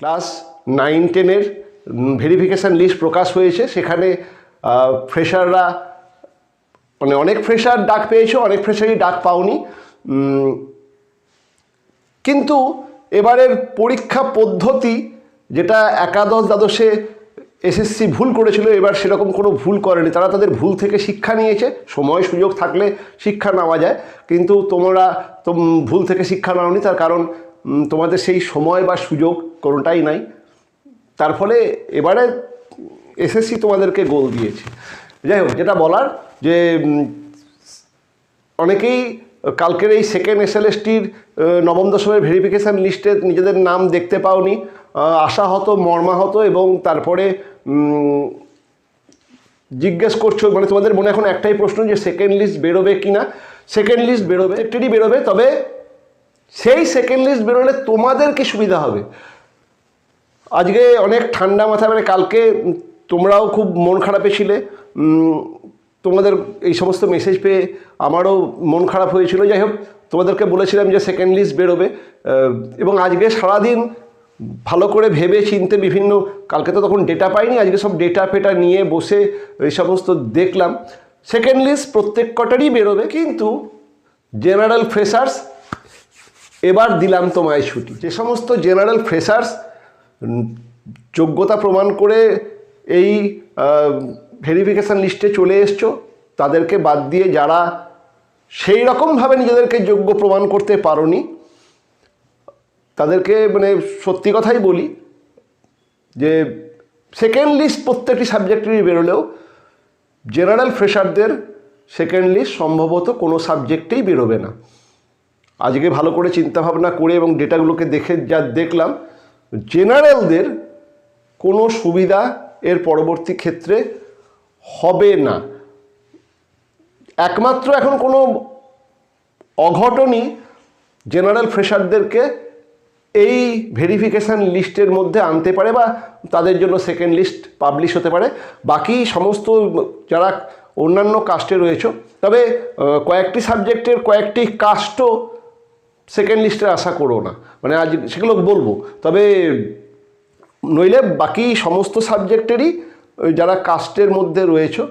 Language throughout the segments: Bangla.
ক্লাস নাইন টেনের ভেরিফিকেশান লিস্ট প্রকাশ হয়েছে। সেখানে ফ্রেশাররা মানে অনেক ফ্রেশার ডাক পেয়েছ, অনেক ফ্রেশারই ডাক পাওনি। কিন্তু এবারের পরীক্ষা পদ্ধতি যেটা একাদশ দ্বাদশে এসএসসি ভুল করেছিল, এবার সেরকম কোনো ভুল করেনি। তারা তাদের ভুল থেকে শিক্ষা নিয়েছে। সময়, সুযোগ থাকলে শিক্ষা নেওয়া যায়। কিন্তু তোমরা তো ভুল থেকে শিক্ষা নাওনি। তার কারণ তোমাদের সেই সময় বা সুযোগ কোনোটাই নাই। তার ফলে এবারে এসএসসি তোমাদেরকে গোল দিয়েছে। যাই হোক, যেটা বলার যে অনেকেই কালকের এই সেকেন্ড এসএলএসটির নবম দশমের ভেরিফিকেশান লিস্টে নিজেদের নাম দেখতে পাওনি। আশাহত, মর্মাহত এবং তারপরে জিজ্ঞেস করছ মানে তোমাদের মনে এখন একটাই প্রশ্ন যে সেকেন্ড লিস্ট বেরোবে কি না সেকেন্ড লিস্ট বেরোবে একটি বেরোবে, তবে সেই সেকেন্ড লিস্ট বেরোলে তোমাদের কি সুবিধা হবে? আজকে অনেক ঠান্ডা মাথা মানে কালকে তোমরাও খুব মন খারাপে ছিলে। তোমাদের এই সমস্ত মেসেজ পেয়ে আমারও মন খারাপ হয়েছিল। যাই হোক, তোমাদেরকে বলেছিলাম যে সেকেন্ড লিস্ট বেরোবে। এবং আজকে সারাদিন ভালো করে ভেবে চিনতে বিভিন্ন, কালকে তো তখন ডেটা পাইনি, আজকে সব ডেটা ফেটা নিয়ে বসে এই সমস্ত দেখলাম। সেকেন্ড লিস্ট প্রত্যেক কটারই বেরোবে, কিন্তু জেনারেল ফ্রেশার্স এবার দিলাম তোমায় ছুটি। যে সমস্ত জেনারেল ফ্রেশার্স, যোগ্যতা প্রমাণ করে এই ভেরিফিকেশান লিস্টে চলে এসছো, তাদেরকে বাদ দিয়ে যারা সেই রকমভাবে নিজেদেরকে যোগ্য প্রমাণ করতে পারোনি, তাদেরকে মানে সত্যি কথাই বলি যে সেকেন্ড লিস্ট প্রত্যেকটি সাবজেক্টেরই বেরোলেও জেনারেল ফ্রেশারদের সেকেন্ড লিস্ট সম্ভবত কোনো সাবজেক্টেই বেরোবে না। আজকে ভালো করে চিন্তা ভাবনা করে এবং ডেটাগুলোকে দেখে যা দেখলাম, জেনারেলদের কোনো সুবিধা এর পরবর্তী ক্ষেত্রে হবে না। একমাত্র এখন কোনো অঘটনই জেনারেল ফ্রেশারদেরকে এই ভেরিফিকেশান লিস্টের মধ্যে আনতে পারে বা তাদের জন্য সেকেন্ড লিস্ট পাবলিশ হতে পারে। বাকি সমস্ত যারা অন্যান্য কাস্টে রয়েছে, তবে কয়েকটি সাবজেক্টের কয়েকটি কাস্টও সেকেন্ড লিস্টে আশা করো না। মানে আজ সেগুলো বলব। তবে নইলে বাকি সমস্ত সাবজেক্টেরই যারা কাস্টের মধ্যে রয়েছে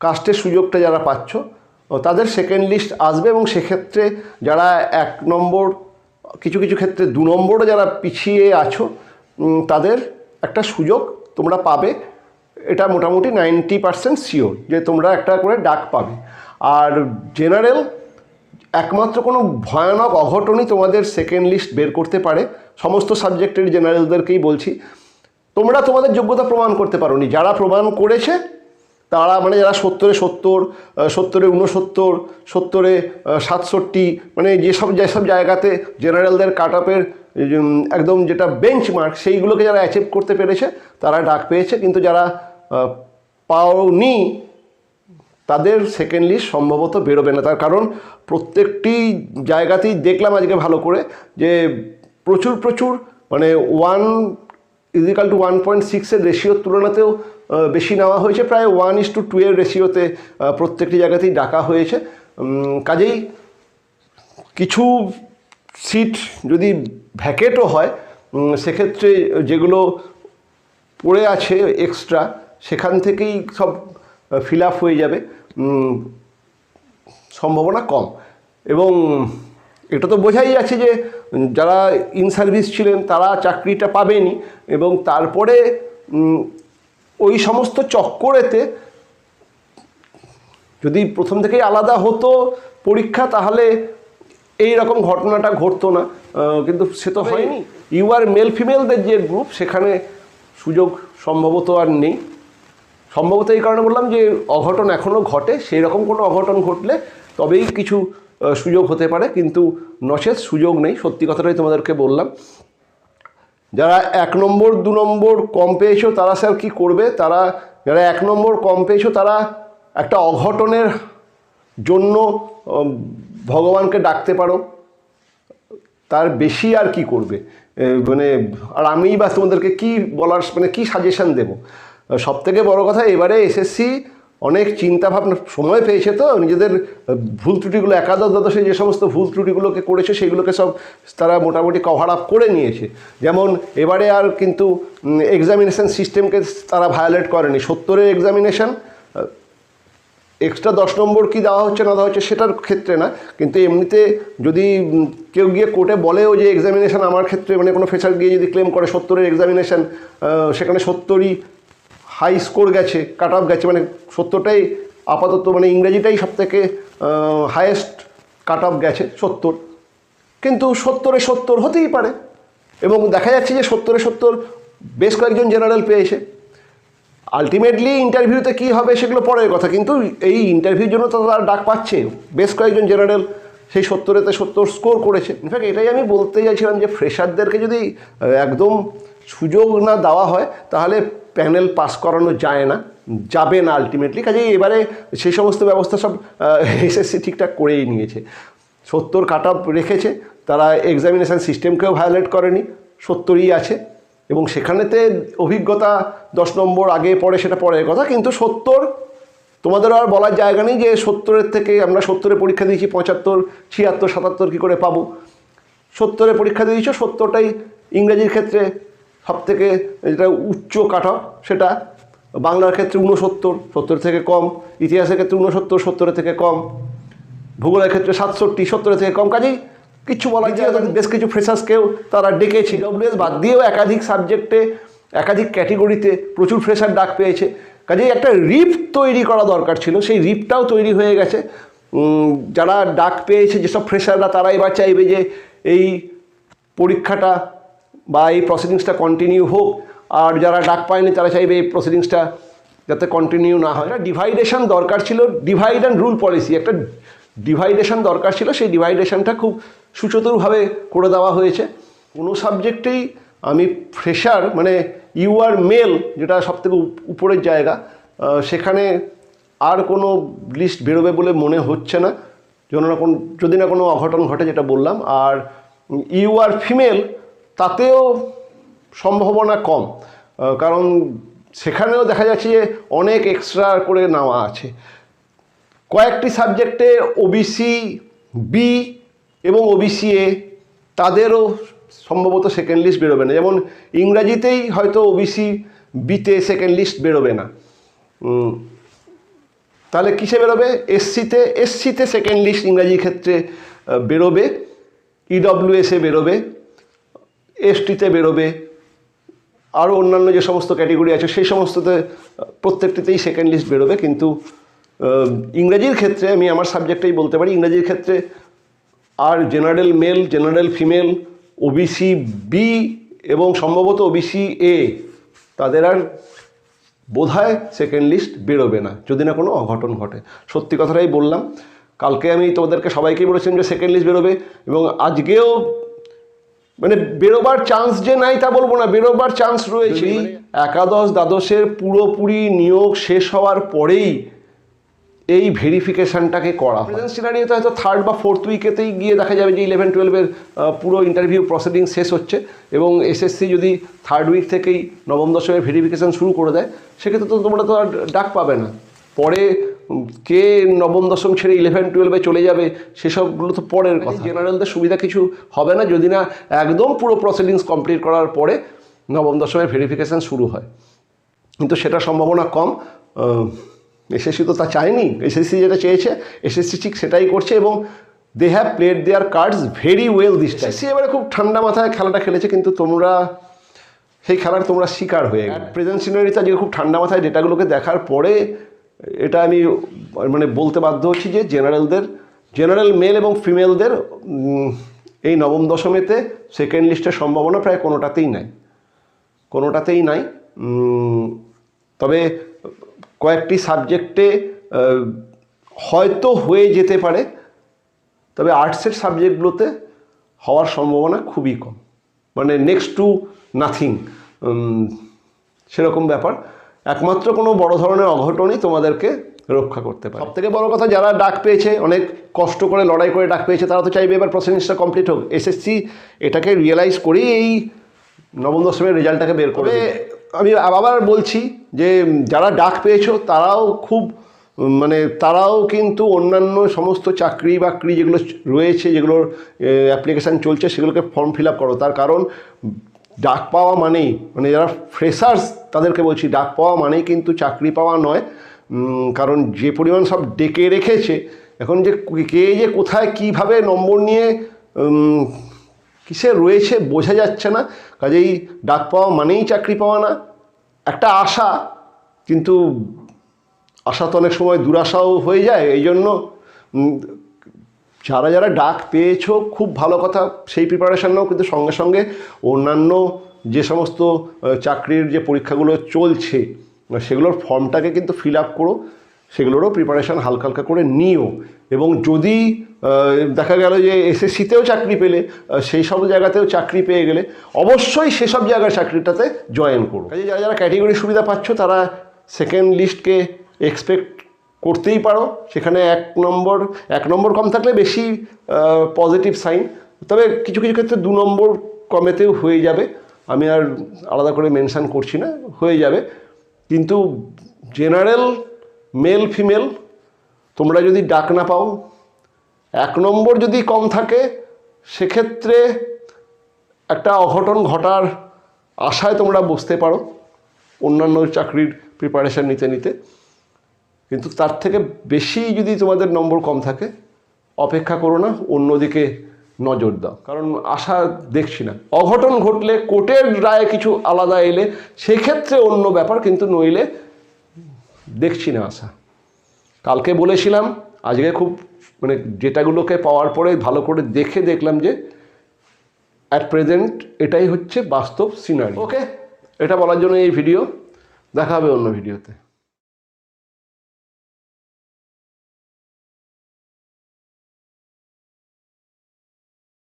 কাস্টের সুযোগটা যারা পাচ্ছ তাদের সেকেন্ড লিস্ট আসবে এবং সেক্ষেত্রে যারা এক নম্বর, কিছু কিছু ক্ষেত্রে দু নম্বরও যারা পিছিয়ে আছো তাদের একটা সুযোগ তোমরা পাবে। এটা মোটামুটি নাইনটি পার্সেন্ট শিওর যে তোমরা একটা করে ডাক পাবে। আর জেনারেল একমাত্র কোনো ভয়ানক অঘটনই তোমাদের সেকেন্ড লিস্ট বের করতে পারে। সমস্ত সাবজেক্টের জেনারেলদেরকেই বলছি। তোমরা তোমাদের যোগ্যতা প্রমাণ করতে পারোনি। যারা প্রমাণ করেছে, তারা মানে যারা সত্তরে সত্তর সত্তরে উনসত্তর সত্তরে সাতষট্টি মানে যেসব যেসব জায়গাতে জেনারেলদের কাট আপের একদম যেটা বেঞ্চমার্ক সেইগুলোকে যারা অ্যাচিভ করতে পেরেছে, তারা ডাক পেয়েছে। কিন্তু যারা পাওনি তাদের সেকেন্ড লিস্ট সম্ভবত বেরোবে না। তার কারণ প্রত্যেকটি জায়গাতেই দেখলাম আজকে ভালো করে যে প্রচুর প্রচুর মানে one is equal to one point সিক্সের রেশিওর তুলনাতেও বেশি নেওয়া হয়েছে। প্রায় ওয়ান ইস টু টু এর রেশিওতে প্রত্যেকটি জায়গাতেই ডাকা হয়েছে। কাজেই কিছু সিট যদি ভ্যাকেটও হয় সেক্ষেত্রে যেগুলো পড়ে আছে এক্সট্রা সেখান থেকেই সব ফিল আপ হয়ে যাবে। সম্ভাবনা কম। এবং এটা তো বোঝাই যাচ্ছে যে যারা ইন সার্ভিস ছিলেন তারা চাকরিটা পাবেনি এবং তারপরে ওই সমস্ত চক্করেতে যদি প্রথম থেকেই আলাদা হতো পরীক্ষা তাহলে এই রকম ঘটনাটা ঘটতো না। কিন্তু সে তো হয়নি। ইউ আর মেল ফিমেলদের যে গ্রুপ সেখানে সুযোগ সম্ভবত আর নেই। সম্ভবত এই কারণে বললাম যে অঘটন এখনও ঘটে, সেই রকম কোনো অঘটন ঘটলে তবেই কিছু সুযোগ হতে পারে, কিন্তু নচেত সুযোগ নেই, সত্যি কথাটাই তোমাদেরকে বললাম। যারা এক নম্বর, দু নম্বর কম পেয়েছ তারা স্যার কী করবে? তারা, যারা এক নম্বর কম পেয়েছ তারা একটা অঘটনের জন্য ভগবানকে ডাকতে পারো। তার বেশি আর কি করবে? মানে আর আমিই বা তোমাদেরকে কি বলার মানে কি সাজেশন দেব? সব থেকে বড় কথা, এবারে এসএসসি অনেক চিন্তা ভাবনা সময় পেয়েছে তো, নিজেদের ভুল ত্রুটিগুলো, একাদশ দ্বাদশে যে সমস্ত ভুল ত্রুটিগুলোকে করেছে, সেগুলোকে সব তারা মোটামুটি কভার আপ করে নিয়েছে। যেমন, এবারে আর কিন্তু এক্সামিনেশন সিস্টেমকে তারা ভায়োলেট করেনি। সত্তরের এক্সামিনেশান এক্সট্রা দশ নম্বর কি দেওয়া হচ্ছে না দেওয়া হচ্ছে সেটার ক্ষেত্রে না, কিন্তু এমনিতে যদি কেউ গিয়ে কোর্টে বলেও যে এক্সামিনেশান আমার ক্ষেত্রে মানে কোনো ফেসার গিয়ে যদি ক্লেম করে সত্তরের এক্সামিনেশান সেখানে সত্তরই হাই স্কোর গেছে কাট অফ গেছে মানে সত্তরটাই আপাতত মানে ইংরেজিটাই সব থেকে হায়েস্ট কাট অফ গেছে, সত্তর। কিন্তু সত্তরে সত্তর হতেই পারে। এবং দেখা যাচ্ছে যে সত্তরে সত্তর বেশ কয়েকজন জেনারেল পেয়েছে। আলটিমেটলি ইন্টারভিউতে কী হবে সেগুলো পরের কথা, কিন্তু এই ইন্টারভিউর জন্য তো তারা ডাক পাচ্ছে। বেশ কয়েকজন জেনারেল সেই সত্তরেতে সত্তর স্কোর করেছে। ইনফ্যাক্ট এটাই আমি বলতে চাইছিলাম যে ফ্রেশারদেরকে যদি একদম সুযোগ না দেওয়া হয়, তাহলে প্যানেল পাস করানো যায় না, যাবে না আলটিমেটলি কাজে এবারে সেই সমস্ত ব্যবস্থা সব এসএসসি ঠিকঠাক করেই নিয়েছে। সত্তর কাট অফ রেখেছে, তারা এক্সামিনেশান সিস্টেমকেও ভায়োলেট করেনি, সত্তরই আছে। এবং সেখানেতে অভিজ্ঞতা দশ নম্বর আগে পরে সেটা পরের কথা, কিন্তু সত্তর, তোমাদের আর বলার জায়গা নেই যে সত্তরের থেকে আমরা সত্তরে পরীক্ষা দিয়েছি, পঁচাত্তর, ছিয়াত্তর, সাতাত্তর কী করে পাবো? সত্তরে পরীক্ষা দিয়েছ, সত্তরটাই ইংরেজির ক্ষেত্রে সব থেকে যেটা উচ্চ কাট সেটা বাংলার ক্ষেত্রে উনসত্তর সত্তর থেকে কম ইতিহাসের ক্ষেত্রে উনসত্তর সত্তরের থেকে কম ভূগোলের ক্ষেত্রে সাতষট্টি সত্তরের থেকে কম কাজেই কিছু বলা যায়। বেশ কিছু ফ্রেশার্সকেও তারা ডেকেছে ডব্লিউএস বাদ দিয়েও একাধিক সাবজেক্টে একাধিক ক্যাটেগরিতে প্রচুর ফ্রেশার ডাক পেয়েছে কাজেই একটা রিপ তৈরি করা দরকার ছিল সেই রিপটাও তৈরি হয়ে গেছে যারা ডাক পেয়েছে যেসব ফ্রেশাররা তারা এবার চাইবে যে এই পরীক্ষাটা বা এই প্রসিডিংসটা কন্টিনিউ হোক, আর যারা ডাক পায়নি তারা চাইবে এই প্রসিডিংসটা যাতে কন্টিনিউ না হয়। ডিভাইডেশন দরকার ছিল ডিভাইড অ্যান্ড রুল পলিসি একটা ডিভাইডেশন দরকার ছিল, সেই ডিভাইডেশনটা খুব সুচতুরভাবে করে দেওয়া হয়েছে। কোনো সাবজেক্টেই আমি ফ্রেশার মানে ইউ আর মেল যেটা সবথেকে উপ- উপরের জায়গা সেখানে আর কোনো লিস্ট বেরোবে বলে মনে হচ্ছে না। যেন না কোন যদি না কোনো অঘটন ঘটে, যেটা বললাম। আর ইউ আর ফিমেল তাতেও সম্ভাবনা কম। কারণ সেখানেও দেখা যাচ্ছে যে অনেক এক্সট্রা করে নেওয়া আছে। কয়েকটি সাবজেক্টে ওবিসি বি এবং ওবিসি এ তাদেরও সম্ভবত সেকেন্ড লিস্ট বেরোবে না। যেমন ইংরাজিতেই হয়তো ওবিসি বিতে সেকেন্ড লিস্ট বেরোবে না। তাহলে কিসে বেরোবে? এসসিতে এসসিতে সেকেন্ড লিস্ট ইংরাজির ক্ষেত্রে বেরোবে। ইডব্লিউএসে বেরোবে। এসটিতে বেরোবে আরও অন্যান্য যে সমস্ত ক্যাটেগরি আছে, সেই সমস্ততে প্রত্যেকটিতেই সেকেন্ড লিস্ট বেরোবে, কিন্তু ইংরেজির ক্ষেত্রে আমি আমার সাবজেক্টেই বলতে পারি, ইংরেজির ক্ষেত্রে আর general male general female OBC B এবং সম্ভবত ওবিসি এ তাদের আর বোধহয় সেকেন্ড লিস্ট বেরোবে না, যদি না কোনো অঘটন ঘটে। সত্যি কথাটাই বললাম, কালকে আমি তোমাদেরকে সবাইকেই বলেছিলাম যে সেকেন্ড লিস্ট বেরোবে এবং আজকেও মানে বেরোবার চান্স যে নাই তা বলব না বেরোবার চান্স রয়েছে। একাদশ দ্বাদশের পুরোপুরি নিয়োগ শেষ হওয়ার পরেই এই ভেরিফিকেশানটাকে করা প্রেজেন্ট সিনারিওতে হয়তো থার্ড বা ফোর্থ উইকেতেই গিয়ে দেখা যাবে যে ইলেভেন টুয়েলভের পুরো ইন্টারভিউ প্রসিডিং শেষ হচ্ছে এবং এসএসসি যদি থার্ড উইক থেকেই নবম দশমের ভেরিফিকেশান শুরু করে দেয় সেক্ষেত্রে তো তোমরা তো আর ডাক পাবে না। পরে কে নবম দশম ছেড়ে ইলেভেন টুয়েলভে চলে যাবে সেসবগুলো তো পরের কথা। জেনারেলদের সুবিধা কিছু হবে না যদি না একদম পুরো প্রসিডিংস কমপ্লিট করার পরে নবম দশমের ভেরিফিকেশান শুরু হয়। কিন্তু সেটা সম্ভাবনা কম। এসএসসি তো তা চায়নি। এসএসসি যেটা চেয়েছে এসএসসি ঠিক সেটাই করছে এবং they have played their cards very well this SSC এবারে খুব ঠান্ডা মাথায় খেলাটা খেলেছে কিন্তু তোমরা সেই খেলার তোমরা শিকার হয়ে গেলে। প্রেজেন্ট সিনারিটা যে খুব ঠান্ডা মাথায় ডেটাগুলোকে দেখার পরে এটা আমি মানে বলতে বাধ্য হচ্ছি যে জেনারেলদের, জেনারেল মেল এবং ফিমেলদের এই নবম দশমেতে সেকেন্ড লিস্টের সম্ভাবনা প্রায় কোনোটাতেই নাই। কোনোটাতেই নাই। তবে কয়েকটি সাবজেক্টে হয়তো হয়ে যেতে পারে, তবে আর্টসের সাবজেক্টগুলোতে হওয়ার সম্ভাবনা খুবই কম। মানে নেক্সট টু নাথিং সেরকম ব্যাপার। একমাত্র কোনো বড় ধরনের অঘটনই তোমাদেরকে রক্ষা করতে পারে। সবথেকে বড় কথা যারা ডাক পেয়েছে অনেক কষ্ট করে লড়াই করে ডাক পেয়েছে তারা তো চাইবে এবার প্রসেসটা কমপ্লিট হোক। এসএসসি এটাকে রিয়েলাইজ করেই এই নবম দশমের রেজাল্টটাকে বের করে আমি আবার বলছি যে যারা ডাক পেয়েছ তারাও খুব মানে তারাও কিন্তু অন্যান্য সমস্ত চাকরি বাকরি যেগুলো রয়েছে যেগুলোর অ্যাপ্লিকেশান চলছে সেগুলোকে ফর্ম ফিল আপ করো। তার কারণ ডাক পাওয়া মানেই মানে যারা ফ্রেশার্স তাদেরকে বলছি, ডাক পাওয়া মানেই কিন্তু চাকরি পাওয়া নয়। কারণ যে পরিমাণ সব ডেকে রেখেছে, এখন যে কে যে কোথায় কীভাবে নম্বর নিয়ে কিসে রয়েছে বোঝা যাচ্ছে না। কাজেই ডাক পাওয়া মানেই চাকরি পাওয়া না। একটা আশা, কিন্তু আশা তো অনেক সময় দুরাশাও হয়ে যায়। এই জন্য যারা যারা ডাক পেয়েছ, খুব ভালো কথা। সেই প্রিপারেশান নাও, কিন্তু সঙ্গে সঙ্গে অন্যান্য যে সমস্ত চাকরির যে পরীক্ষাগুলো চলছে সেগুলোর ফর্মটাকে কিন্তু ফিল আপ করো। সেগুলোরও প্রিপারেশান হালকা হালকা করে নিও। এবং যদি দেখা গেল যে এসএসসিতেও চাকরি পেলে সেই সব জায়গাতেও চাকরি পেয়ে গেলে, অবশ্যই সেসব জায়গার চাকরিটাতে জয়েন করো। কাজে যারা যারা ক্যাটেগরি সুবিধা পাচ্ছ, তারা সেকেন্ড লিস্টকে এক্সপেক্ট করতেই পারো। সেখানে এক নম্বর এক নম্বর কম থাকলে বেশি পজিটিভ সাইন তবে কিছু কিছু ক্ষেত্রে দু নম্বর কমেতেও হয়ে যাবে। আমি আর আলাদা করে মেনশান করছি না, হয়ে যাবে। কিন্তু জেনারেল মেল ফিমেল তোমরা যদি ডাক না পাও, এক নম্বর যদি কম থাকে, সেক্ষেত্রে একটা অঘটন ঘটার আশায় তোমরা বসতে পারো। অন্যান্য চাকরির প্রিপারেশান নিতে নিতে। কিন্তু তার থেকে বেশি যদি তোমাদের নম্বর কম থাকে অপেক্ষা করো না অন্যদিকে নজর দাও। কারণ আশা দেখছি না। অঘটন ঘটলে কোর্টের রায়ে কিছু আলাদা এলে সেক্ষেত্রে অন্য ব্যাপার কিন্তু নইলে দেখছি না আশা। কালকে বলেছিলাম আজকে খুব মানে যেটাগুলোকে পাওয়ার পরে ভালো করে দেখে দেখলাম যে অ্যাট প্রেজেন্ট এটাই হচ্ছে বাস্তব সিনারি ওকে এটা বলার জন্য এই ভিডিও দেখা হবে অন্য ভিডিওতে